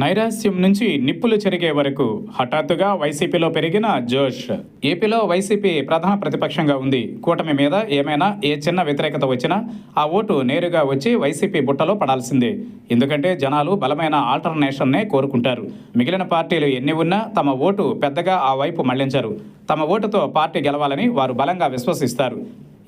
నైరాస్యం నుంచి నిప్పులు చెరిగే వరకు హఠాత్తుగా వైసీపీలో పెరిగిన జోష్. ఏపీలో వైసీపీ ప్రధాన ప్రతిపక్షంగా ఉంది. కూటమి మీద ఏమైనా ఏ చిన్న వ్యతిరేకత వచ్చినా ఆ ఓటు నేరుగా వచ్చి వైసీపీ బుట్టలో పడాల్సిందే. ఎందుకంటే జనాలు బలమైన ఆల్టర్నేషన్నే కోరుకుంటారు. మిగిలిన పార్టీలు ఎన్ని ఉన్నా తమ ఓటు పెద్దగా ఆ వైపు మళ్ళించరు. తమ ఓటుతో పార్టీ గెలవాలని వారు బలంగా విశ్వసిస్తారు.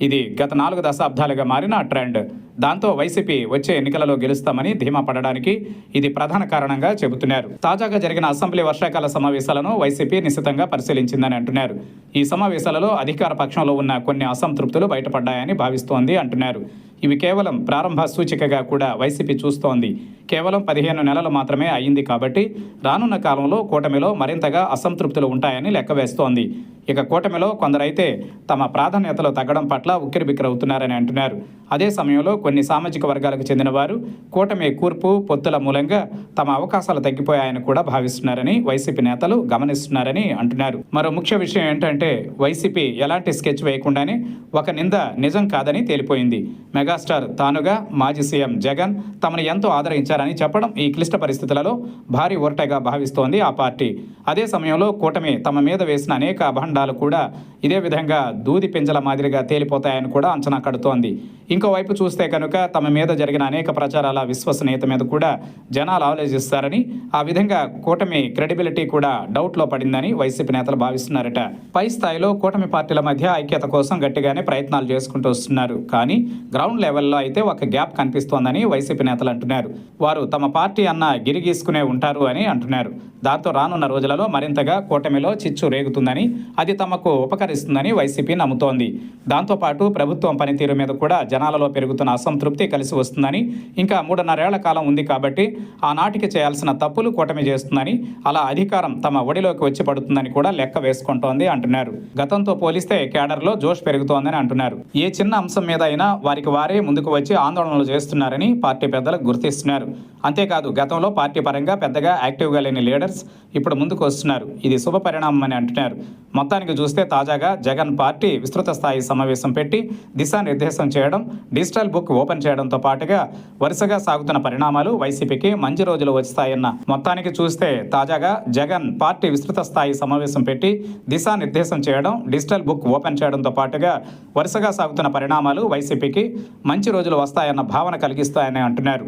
ఇది గత నాలుగు దశాబ్దాలుగా మారిన ట్రెండ్. దాంతో వైసీపీ వచ్చే ఎన్నికలలో గెలుస్తామని ధీమా పడడానికి ఇది ప్రధాన కారణంగా చెబుతున్నారు. తాజాగా జరిగిన అసెంబ్లీ వర్షాకాల సమావేశాలను వైసీపీ నిశితంగా పరిశీలించిందని అంటున్నారు. ఈ సమావేశాలలో అధికార పక్షంలో ఉన్న కొన్ని అసంతృప్తులు బయటపడ్డాయని భావిస్తోంది అంటున్నారు. ఇవి కేవలం ప్రారంభ సూచికగా కూడా వైసీపీ చూస్తోంది. కేవలం పదిహేను నెలలు మాత్రమే అయింది కాబట్టి రానున్న కాలంలో కూటమిలో మరింతగా అసంతృప్తులు ఉంటాయని లెక్కవేస్తోంది ఇక కూటమిలో కొందరైతే తమ ప్రాధాన్యతలు తగ్గడం పట్ల ఉక్కిరిబిక్కిరవుతున్నారని అంటున్నారు. అదే సమయంలో కొన్ని సామాజిక వర్గాలకు చెందిన వారు కూటమి కూర్పు పొత్తుల మూలంగా తమ అవకాశాలు తగ్గిపోయాయని కూడా భావిస్తున్నారని వైసీపీ నేతలు గమనిస్తున్నారని అంటున్నారు. మరో ముఖ్య విషయం ఏంటంటే వైసీపీ ఎలాంటి స్కెచ్ వేయకుండానే ఒక నింద నిజం కాదని తేలిపోయింది. మెగాస్టార్ తానుగా మాజీ సీఎం జగన్ తమను ఎంతో ఆదరించారని చెప్పడం ఈ క్లిష్ట పరిస్థితులలో భారీ ఓరటగా భావిస్తోంది ఆ పార్టీ. అదే సమయంలో కూటమి తమ మీద వేసిన అనేక అభండాలు కూడా ఇదే విధంగా దూది పింజల మాదిరిగా తేలిపోతాయని కూడా అంచనా కడుతోంది. ఇంకోవైపు చూస్తే కనుక తమ మీద జరిగిన అనేక ప్రచారాల విశ్వసనీయత మీద కూడా జనాలు ఆలోచిస్తారని ఆ విధంగా కూటమి క్రెడిబిలిటీ కూడా డౌట్లో పడిందని వైసీపీ నేతలు భావిస్తున్నారట. పై స్థాయిలో కూటమి పార్టీల మధ్య ఐక్యత కోసం గట్టిగానే ప్రయత్నాలు చేసుకుంటూ వస్తున్నారు. కానీ గ్రౌండ్ లెవెల్లో అయితే ఒక గ్యాప్ కనిపిస్తోందని వైసీపీ నేతలు అంటున్నారు. వారు తమ పార్టీ అన్న గిరిగీసుకునే ఉంటారు అని అంటున్నారు. దాంతో రానున్న రోజులలో మరింతగా కూటమిలో చిచ్చు రేగుతుందని అది తమకు ఉపకరిస్తుందని వైసీపీ నమ్ముతోంది. దాంతోపాటు ప్రభుత్వం పనితీరు మీద కూడా జనాలలో పెరుగుతున్న అసంతృప్తి కలిసి వస్తుందని ఇంకా మూడున్నరేళ్ళ కాలం ఉంది కాబట్టి ఆనాటికి చేయాల్సిన తప్పులు కూటమి చేస్తుందని అలా అధికారం తమ ఒడిలోకి వచ్చి పడుతుందని కూడా లెక్క వేసుకుంటోంది అంటున్నారు. గతంతో పోలిస్తే కేడర్లో జోష్ పెరుగుతోందని అంటున్నారు. ఏ చిన్న అంశం మీద అయినా వారికి వారే ముందుకు వచ్చి ఆందోళనలు చేస్తున్నారని పార్టీ పెద్దలకు గుర్తిస్తున్నారు. అంతేకాదు గతంలో పార్టీ పరంగా పెద్దగా యాక్టివ్గా లేని లీడర్స్ ఇప్పుడు ముందుకు వస్తున్నారు. ఇది శుభ పరిణామం అని అంటున్నారు. మొత్తానికి చూస్తే తాజాగా జగన్ పార్టీ విస్తృత స్థాయి సమావేశం పెట్టి దిశానిర్దేశం చేయడం డిజిటల్ బుక్ ఓపెన్ చేయడంతో పాటుగా వరుసగా సాగుతున్న పరిణామాలు వైసీపీకి మంచి రోజులు వస్తాయన్న మొత్తానికి చూస్తే తాజాగా జగన్ పార్టీ విస్తృత స్థాయి సమావేశం పెట్టి దిశానిర్దేశం చేయడం డిజిటల్ బుక్ ఓపెన్ చేయడంతో పాటుగా వరుసగా సాగుతున్న పరిణామాలు వైసీపీకి మంచి రోజులు వస్తాయన్న భావన కలిగిస్తాయని అంటున్నారు.